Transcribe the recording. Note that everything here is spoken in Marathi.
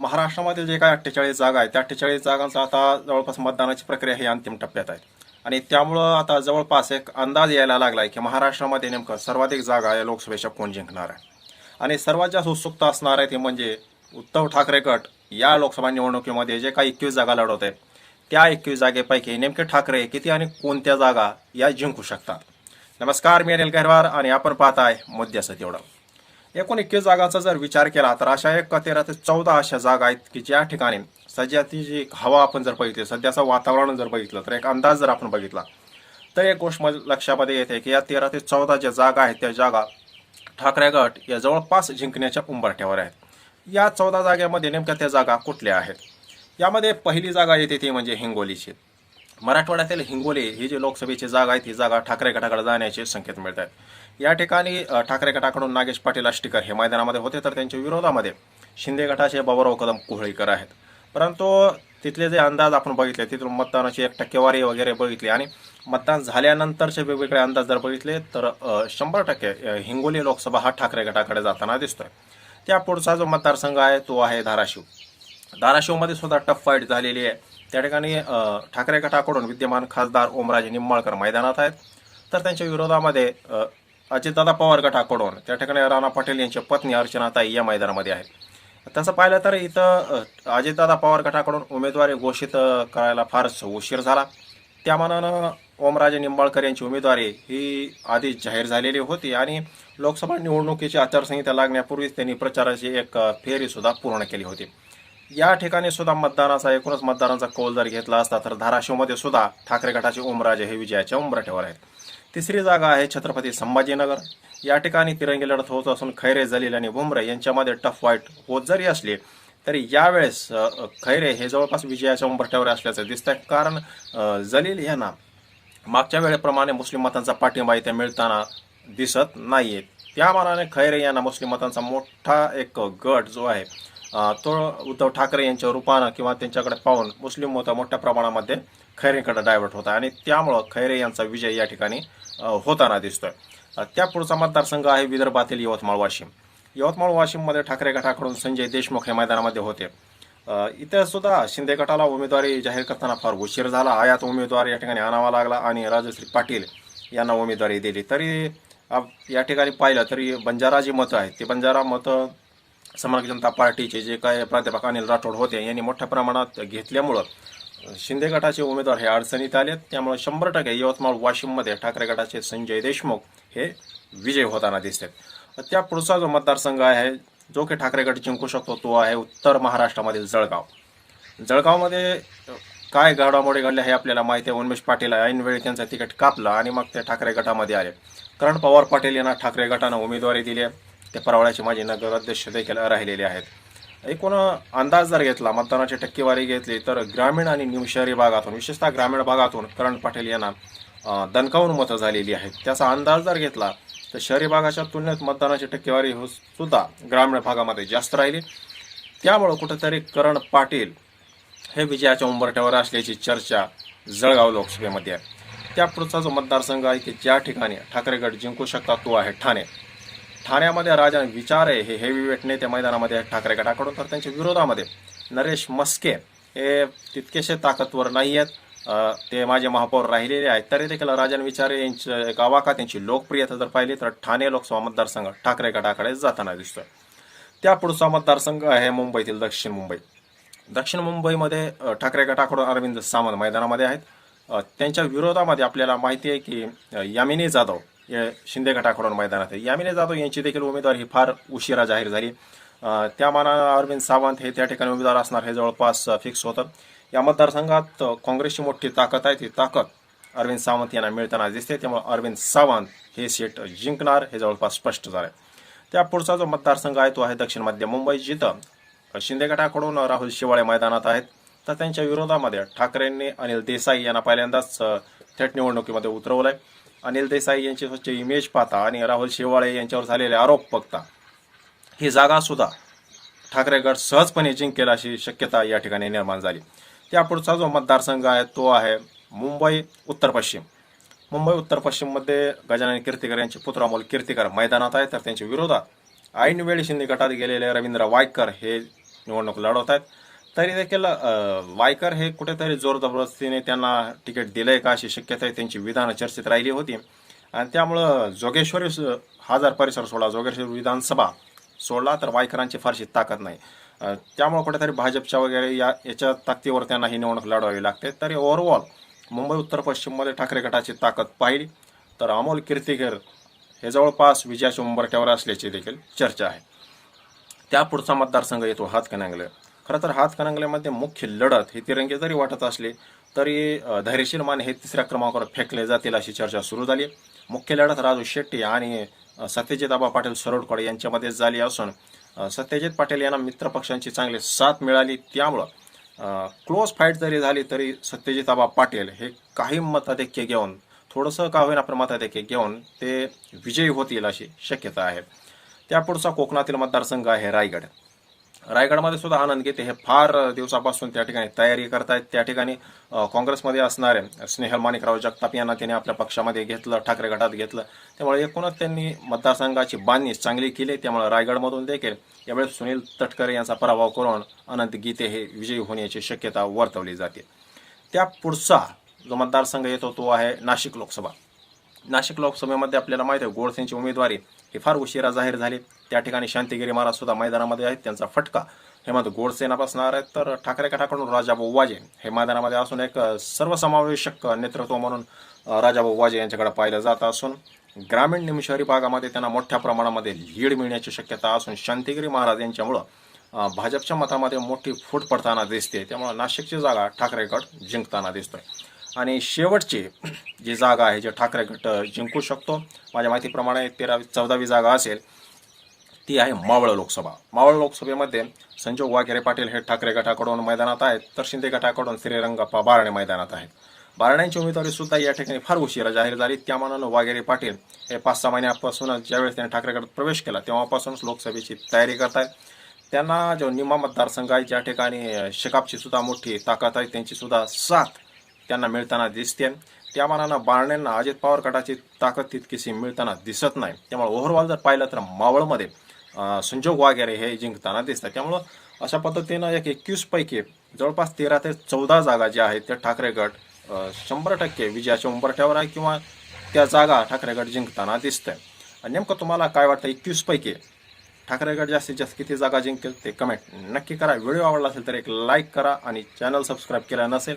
महाराष्ट्रामध्ये जे काही अठ्ठेचाळीस जागा आहेत त्या अठ्ठेचाळीस जागांचा आता जवळपास मतदानाची प्रक्रिया ही अंतिम टप्प्यात आहे. आणि त्यामुळं आता जवळपास एक अंदाज यायला लागलाय की महाराष्ट्रामध्ये नेमकं सर्वाधिक जागा या लोकसभेच्या कोण जिंकणार आहे? आणि सर्वात जास्त उत्सुकता असणार आहे ते म्हणजे उद्धव ठाकरे गट या लोकसभा निवडणुकीमध्ये जे काही एकवीस जागा लढवत आहेत त्या एकवीस जागेपैकी नेमके ठाकरे किती आणि कोणत्या जागा या जिंकू शकतात? नमस्कार मी अनिल गहरवार आणि आपण पाहताय मुद्द्याचं तेवढं एकूण एकवीस जागांचा जर विचार केला तर अशा एक तेरा ते चौदा अशा जागा आहेत की ज्या ठिकाणी सध्याची जी हवा आपण जर बघितली सध्याचं वातावरण जर बघितलं तर एक अंदाज जर आपण बघितला तर एक गोष्ट लक्षामध्ये येते की या तेरा ते चौदा ज्या जागा आहेत त्या जागा ठाकरे गट या जवळपास जिंकण्याच्या उंबरठ्यावर आहेत. या चौदा जागेमध्ये नेमक्या त्या जागा कुठल्या आहेत? यामध्ये पहिली जागा येते ती म्हणजे हिंगोलीची. मराठवाड्यातील हिंगोली ही जी लोकसभेची जागा आहे ती जागा ठाकरे गटाकडे जाण्याचे संकेत मिळत आहेत. या ठिकाणी ठाकरे गटाकडून नागेश पाटील आष्टीकर हे मैदानामध्ये होते तर त्यांच्या विरोधामध्ये शिंदे गटाचे बाबुराव कदम कोहळीकर आहेत. परंतु तिथले जे अंदाज आपण बघितले तिथून मतदानाची एक टक्केवारी वगैरे बघितली आणि मतदान झाल्यानंतरचे वेगवेगळे अंदाज जर बघितले तर शंभर टक्के हिंगोली लोकसभा हा ठाकरे गटाकडे जाताना दिसतोय. त्या पुढचा जो मतदारसंघ आहे तो आहे धाराशिव. धाराशिवमध्ये सुद्धा टफ फाईट झालेली आहे. त्या ठिकाणी ठाकरे गटाकडून विद्यमान खासदार ओमराजे निंबाळकर मैदानात आहेत. तर त्यांच्या विरोधामध्ये अजितदादा पवार गटाकडून. त्या ठिकाणी राणा पाटील यांची पत्नी अर्चनाताई या मैदानामध्ये आहेत तसं पाहिलं तर इथं अजितदादा पवार गटाकडून उमेदवारी घोषित करायला फारच उशीर झाला. त्या मानानं ओमराजे निंबाळकर यांची उमेदवारी ही आधीच जाहीर झालेली होती आणि लोकसभा निवडणुकीची आचारसंहिता लागण्यापूर्वीच त्यांनी प्रचाराची एक फेरीसुद्धा पूर्ण केली होती. या ठिकाणी सुद्धा मतदानाचा एकूणच मतदारांचा कौल जर घेतला असता तर धाराशिवमध्ये सुद्धा ठाकरे गटाचे ओमराजे हे विजयाच्या उंबरठ्यावर आहेत. तिसरी जागा आहे छत्रपती संभाजीनगर. या ठिकाणी तिरंगी लढत होत असून खैरे जलील आणि बुमरे यांच्यामध्ये टफ वाईट होत जरी असली तरी यावेळेस खैरे हे जवळपास विजयाच्या उंबरठ्यावर असल्याचं दिसतंय. कारण जलील यांना मागच्या वेळेप्रमाणे मुस्लिम मतांचा पाठिंबा इथे मिळताना दिसत नाहीये. त्या मानाने खैरे यांना मुस्लिम मतांचा मोठा एक गट जो आहे तो उद्धव ठाकरे यांच्या रूपानं किंवा त्यांच्याकडे पाहून मुस्लिम मतं मोठ्या प्रमाणामध्ये खैरेकडे डायव्हर्ट होता आणि त्यामुळं खैरे यांचा विजय या ठिकाणी होताना दिसतोय. अ, त्या पुढचा मतदारसंघ आहे विदर्भातील यवतमाळ वाशिम. यवतमाळ वाशिममध्ये ठाकरे गटाकडून संजय देशमुख हे मैदानामध्ये होते. अ, इथं सुद्धा शिंदे गटाला उमेदवारी जाहीर करताना फार उशीर झाला. आयात उमेदवार या ठिकाणी आणावा लागला आणि राजश्री पाटील यांना उमेदवारी दिली. तरी आप- या ठिकाणी पाहिलं तरी बंजारा जी मतं आहेत. ती बंजारा मतं समाज जनता पार्टीचे जे काय प्राध्यापक अनिल राठोड होते यांनी मोठ्या प्रमाणात घेतल्यामुळं शिंदे गटाचे उमेदवार हे अडचणीत आलेत. त्यामुळे शंभर टक्के यवतमाळ वाशिममध्ये ठाकरे गटाचे संजय देशमुख हे विजय होताना दिसतात. त्या पुढचा जो मतदारसंघ आहे जो की ठाकरे गट जिंकू शकतो तो आहे उत्तर महाराष्ट्रामधील जळगाव. जळगावमध्ये काय घडामोडी घडल्या हे आपल्याला माहिती आहे. उन्मेष पाटील ऐनवेळी त्यांचं तिकीट कापलं आणि मग ते ठाकरे गटामध्ये आले. कारण पवार पाटील यांना ठाकरे गटानं उमेदवारी दिली आहे. ते परवाळ्याचे माजी नगराध्यक्ष देखील राहिलेले आहेत. एकूण अंदाज जर घेतला मतदानाची टक्केवारी घेतली तर ग्रामीण आणि निम शहरी भागातून विशेषतः ग्रामीण भागातून करण पाटील यांना दणकावून मतं झालेली आहेत. त्याचा अंदाज जर घेतला तर शहरी भागाच्या तुलनेत मतदानाची टक्केवारी हो सुद्धा ग्रामीण भागामध्ये जास्त राहिली. त्यामुळं कुठेतरी करण पाटील हे विजयाच्या उंबरठ्यावर असल्याची चर्चा जळगाव लोकसभेमध्ये आहे. त्या पुढचा जो मतदारसंघ आहे की ज्या ठिकाणी ठाकरे गट जिंकू शकतात तो आहे ठाणे. ठाण्यामध्ये राजन विचारे हे हेवीवेट नेते मैदानामध्ये आहेत. ठाकरे गटाकडून. तर त्यांच्या विरोधामध्ये नरेश मस्के हे तितकेसे ताकदवर नाही आहेत. ते माझे महापौर राहिलेले आहेत. तरी देखील राजन विचारे यांच्या गावाका त्यांची लोकप्रियता जर पाहिली तर ठाणे लोकसभा मतदारसंघ ठाकरे गटाकडे जाताना दिसतोय. त्या पुढचा मतदारसंघ आहे मुंबईतील दक्षिण मुंबई. दक्षिण मुंबईमध्ये ठाकरे गटाकडून अरविंद सावंत मैदानामध्ये आहेत. त्यांच्या विरोधामध्ये आपल्याला माहिती आहे की यामिनी जाधव शिंदे गटाकडून मैदानात आहे. यामिनी जाधव यांची देखील उमेदवारी ही फार उशिरा जाहीर झाली. त्या मानानं अरविंद सावंत हे त्या ठिकाणी उमेदवार असणार हे जवळपास फिक्स होतं. या मतदारसंघात काँग्रेसची मोठी ताकद आहे. ती ताकद अरविंद सावंत यांना मिळताना दिसते. त्यामुळे अरविंद सावंत हे सीट जिंकणार हे जवळपास स्पष्ट झालं त्या पुढचा जो मतदारसंघ आहे तो आहे दक्षिण मध्य मुंबई जिथं शिंदे गटाकडून राहुल शिवाळे मैदानात आहेत. तर त्यांच्या विरोधामध्ये ठाकरेंनी अनिल देसाई यांना पहिल्यांदाच थेट निवडणुकीमध्ये उतरवलं आहे अनिल देसाई यांची स्वच्छ इमेज पाहता आणि राहुल शेवाळे यांच्यावर झालेले आरोप बघता ही जागा सुद्धा ठाकरे गट सहजपणे जिंकेल अशी शक्यता या ठिकाणी निर्माण झाली. त्यापुढचा जो मतदारसंघ आहे तो आहे मुंबई उत्तर पश्चिम. मुंबई उत्तर पश्चिममध्ये गजानन कीर्तिकर यांचे पुत्र अमोल कीर्तिकर मैदानात आहे तर त्यांच्या विरोधात ऐनवेळी शिंदे गटात गेलेले रवींद्र वायकर हे निवडणूक लढवत आहेत. तरी देखील वायकर हे कुठेतरी जोर जबरदस्तीने त्यांना तिकीट दिलंय का अशी शक्यता आहे त्यांची विधानं चर्चेत राहिली होती. आणि त्यामुळं जोगेश्वरी स- परिसर सोडला जोगेश्वरी विधानसभा सोडला तर वायकरांची फारशी ताकद नाही. त्यामुळं त्यामुळे कुठेतरी भाजपच्या वगैरे या याच्या ताकदीवर त्यांना ही निवडणूक लढवावी लागते. तरी ओव्हरऑल मुंबई उत्तर पश्चिममध्ये ठाकरे गटाची ताकद पाहिली. तर अमोल कीर्तिकर हे जवळपास विजयाच्या उंबरट्यावर असल्याची देखील चर्चा आहे. त्या पुढचा मतदारसंघ येतो हातकणंगले खरं तर हातकणंगल्यामध्ये मुख्य लढत हे तिरंगे जरी वाटत असली तरी धैर्यशील माने हे तिसऱ्या क्रमांकावर फेकले जातील अशी चर्चा सुरू झाली. मुख्य लढत राजू शेट्टी आणि सत्यजित आबा पाटील सरोडकडे यांच्यामध्ये झाली असून सत्यजित पाटील यांना मित्रपक्षांची चांगली साथ मिळाली. त्यामुळं क्लोज फाईट जरी झाली तरी सत्यजित आबा पाटील हे काही मताधिक्य घेऊन थोडंसं का होईना आपण मताधिक्य घेऊन ते विजयी होतील अशी शक्यता आहे. त्यापुढचा कोकणातील मतदारसंघ आहे रायगड. रायगडमध्ये सुद्धा आनंद घेते. हे फार दिवसापासून त्या ठिकाणी तयारी करतायत. त्या ठिकाणी काँग्रेसमध्ये असणारे स्नेहल माणिकराव जगताप यांना त्यांनी आपल्या पक्षामध्ये घेतलं ठाकरे गटात घेतलं. त्यामुळे एकूणच त्यांनी मतदारसंघाची बांधणी चांगली केली. त्यामुळे रायगडमधून देखील यावेळेस सुनील तटकरे यांचा पराभव करून अनंत गीते हे विजयी होण्याची शक्यता वर्तवली जाते. त्या पुढचा जो मतदारसंघ येतो तो आहे नाशिक लोकसभा. नाशिक लोकसभेमध्ये आपल्याला माहिती आहे गोडसेंची उमेदवारी हे फार उशिरा जाहीर झाली. त्या ठिकाणी शांतिगिरी महाराज सुद्धा मैदानामध्ये आहेत त्यांचा फटका हेमंत गोडसेना बसणार आहेत. तर ठाकरे गटाकडून राजाभाऊ वाजे हे मैदानामध्ये असून एक सर्वसमावेशक नेतृत्व म्हणून राजाभाऊ वाजे यांच्याकडे पाहिलं जात असून ग्रामीण निम शहरी भागामध्ये त्यांना मोठ्या प्रमाणामध्ये लीड मिळण्याची शक्यता असून शांतिगिरी महाराज यांच्यामुळं भाजपच्या मतामध्ये मोठी फूट पडताना दिसते. त्यामुळं नाशिकची जागा ठाकरे गट जिंकताना दिसतोय. आणि शेवटची जी जागा आहे जे ठाकरे गट जिंकू शकतो माझ्या माहितीप्रमाणे तेरावी चौदावी जागा असेल ती आहे मावळ लोकसभा. मावळ लोकसभेमध्ये संजोग वाघेरे पाटील हे ठाकरे गटाकडून मैदानात आहेत तर शिंदे गटाकडून श्रीरंगप्पा बारणे मैदानात आहेत. बारण्यांची उमेदवारी सुद्धा या ठिकाणी फार उशिरा जाहीर झाली. त्या मानानं वाघेरे पाटील हे पाच सहा महिन्यापासूनच ज्यावेळेस त्यांनी ठाकरे गटात प्रवेश केला तेव्हापासूनच लोकसभेची तयारी करतायत. त्यांना जो निमा मतदारसंघ आहे ज्या ठिकाणी शिकापची सुद्धा मोठी ताकद आहे त्यांची सुद्धा साथ त्यांना मिळताना दिसते. त्या मानानं बारण्यांना अजित पवार गटाची ताकद तितकीशी मिळताना दिसत नाही. त्यामुळे ओव्हरऑल जर पाहिलं तर मावळमध्ये संजोग वागेरे हे जिंकताना दिसतात. त्यामुळं अशा पद्धतीनं एक एकवीस पैकी जवळपास तेरा ते चौदा जागा ज्या आहेत त्या ठाकरे गट शंभर टक्के विजयाच्या उंबरठ्यावर आहे किंवा त्या जागा ठाकरे गट जिंकताना दिसतंय. आणि नेमकं तुम्हाला काय वाटतं एकवीस पैकी ठाकरे गट जास्तीत जास्त किती जागा जिंकेल ते कमेंट नक्की करा. व्हिडिओ आवडला असेल तर एक लाईक करा आणि चॅनल सबस्क्राईब केला नसेल